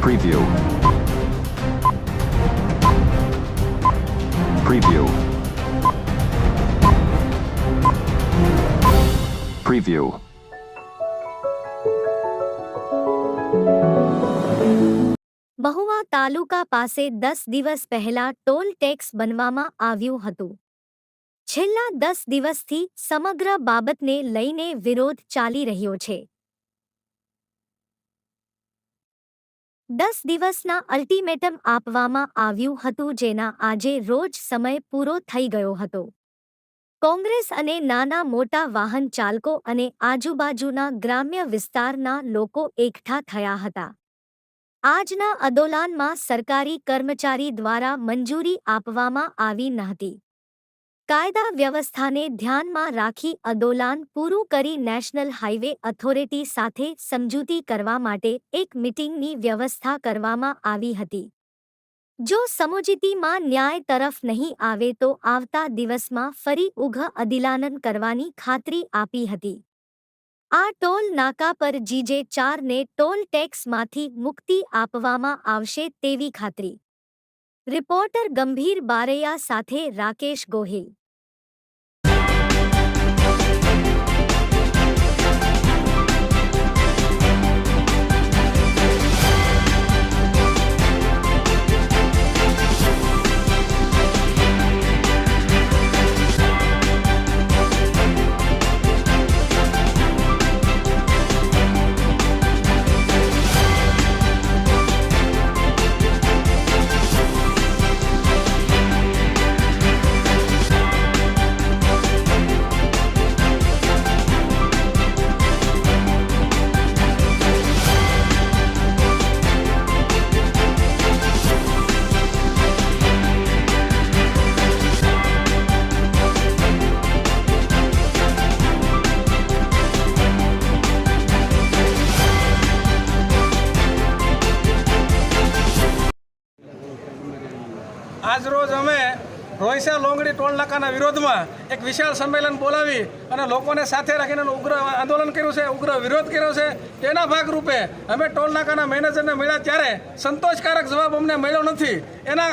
Preview. Preview. Preview. Mahuva તાલુકા પાસે દસ દિવસ પહેલા ટોલ ટેક્સ બનવામાં આવ્યું હતું છેલ્લા દસ દિવસથી સમગ્ર બાબતને લઈને વિરોધ ચાલી રહ્યો છે દસ દિવસના અલ્ટિમેટમ આપવામાં આવ્યું હતું જેના આજે રોજ સમય પૂરો થઈ ગયો હતો. કોંગ્રેસ અને નાના મોટા વાહન ચાલકો અને આજુબાજુના ગ્રામ્ય વિસ્તારના લોકો એકઠા થયા હતા. આજના અદોલાનમાં સરકારી કર્મચારી દ્વારા મંજૂરી આપવામાં આવી નહોતી કાયદા વ્યવસ્થાને ધ્યાનમાં રાખી અદોલાન પૂરું કરી નેશનલ હાઇવે ઓથોરિટી સાથે સમજૂતી કરવા માટે એક મીટિંગની વ્યવસ્થા કરવામાં આવી હતી. જો સમજૂતીમાં ન્યાય તરફ નહીં આવે તો આવતા દિવસમાં ફરી ઉઘ અદિલાનન કરવાની ખાતરી આપી હતી. આ ટોલ નાકા પર જીજે ચારને ટોલ ટેક્સમાંથી મુક્તિ આપવામાં આવશે તેવી ખાતરી. રિપોર્ટર ગંભીર બારૈયા સાથે રાકેશ ગોહિલ. આજ રોજ અમે રોહિસા લોંગડી ટોલ નાકાના વિરોધમાં એક વિશાળ સંમેલન બોલાવી અને લોકોને સાથે રાખીને ઉગ્ર આંદોલન કર્યું છે, ઉગ્ર વિરોધ કર્યો છે. તેના ભાગરૂપે અમે ટોલ નાકાના મેનેજરને મળ્યા ત્યારે સંતોષકારક જવાબ અમને મળ્યો નથી. એના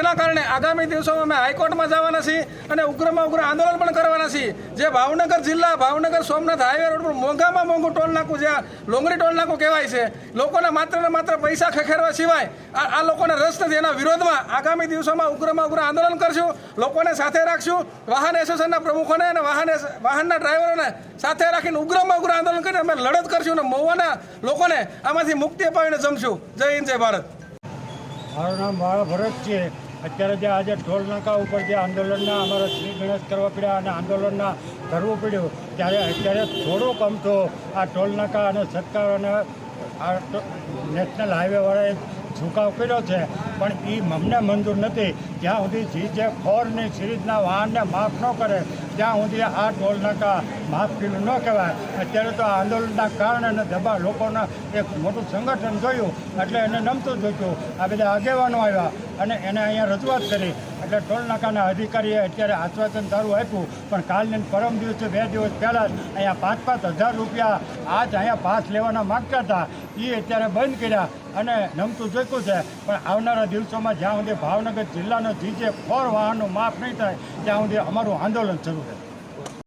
એના કારણે આગામી દિવસોમાં અમે હાઈકોર્ટમાં જવાના છીએ અને ઉગ્રમાં ઉગ્ર આંદોલન પણ કરવાના છીએ. જે ભાવનગર જિલ્લા, ભાવનગર સોમનાથ હાઈવે રોડ પર મોંઘામાં મોંઘું ટોલ નાકું જ્યાં લોંગડી ટોલ નાકું કહેવાય છે, લોકોને માત્ર ને માત્ર પૈસા ખખેરવા સિવાય આ આ લોકોને રસ નથી એના વિરોધમાં આગામી દિવસોમાં ઉગ્રમાં ઉગ્ર આંદોલન કરશું, લોકોને સાથે રાખશું, વાહન એસોસિએશનના પ્રમુખોને અને વાહન વાહનના ડ્રાઈવરોને સાથે રાખીને ઉગ્રમાં ઉગ્ર આંદોલન કરીને અમે લડત કરશું અને મહુવાના લોકોને આમાંથી મુક્તિ અપાવીને જમશું. જય હિન્દ, જય ભારત. મારું નામ મારા ભરત છે. અત્યારે જે આજે ટોલ નાકા ઉપર જે આંદોલનના અમારા શ્રી ગણેશ કરવા પડ્યા અને આંદોલનના કરવું પડ્યું, ત્યારે અત્યારે થોડોક અમથો આ ટોલ નાકા અને સરકાર અને આ નેશનલ હાઈવેવાળાએ ઝુકાવ કર્યો છે. પણ એ અમને મંજૂર નથી. જ્યાં સુધી જી જે ફોરની સિરીઝના વાહનને માફ ન કરે, ત્યાં સુધી આ ટોલ નાકા માફ પેલું ન કહેવાય. અત્યારે તો આંદોલનના કારણે અને ધબા લોકોના એક મોટું સંગઠન જોયું, એટલે એને નમતું જોયું આ બધા આગેવાનો આવ્યા અને એને અહીંયા રજૂઆત કરી. એટલે ટોલ નાકાના અધિકારીએ અત્યારે આશ્વાસન સારું આપ્યું. પણ કાલની પરમ દિવસે બે દિવસ પહેલાં જ અહીંયા પાંચ પાંચ હજાર રૂપિયા આજ અહીંયા પાસ લેવાના માગતા હતા. એ અત્યારે બંધ કર્યા અને નમતું જોઈતું છે. પણ આવનારા દિવસોમાં જ્યાં સુધી ભાવનગર જિલ્લાનો જીજે ફોર વાહનનું માફ નહીં થાય, ત્યાં સુધી અમારું આંદોલન શરૂ રહે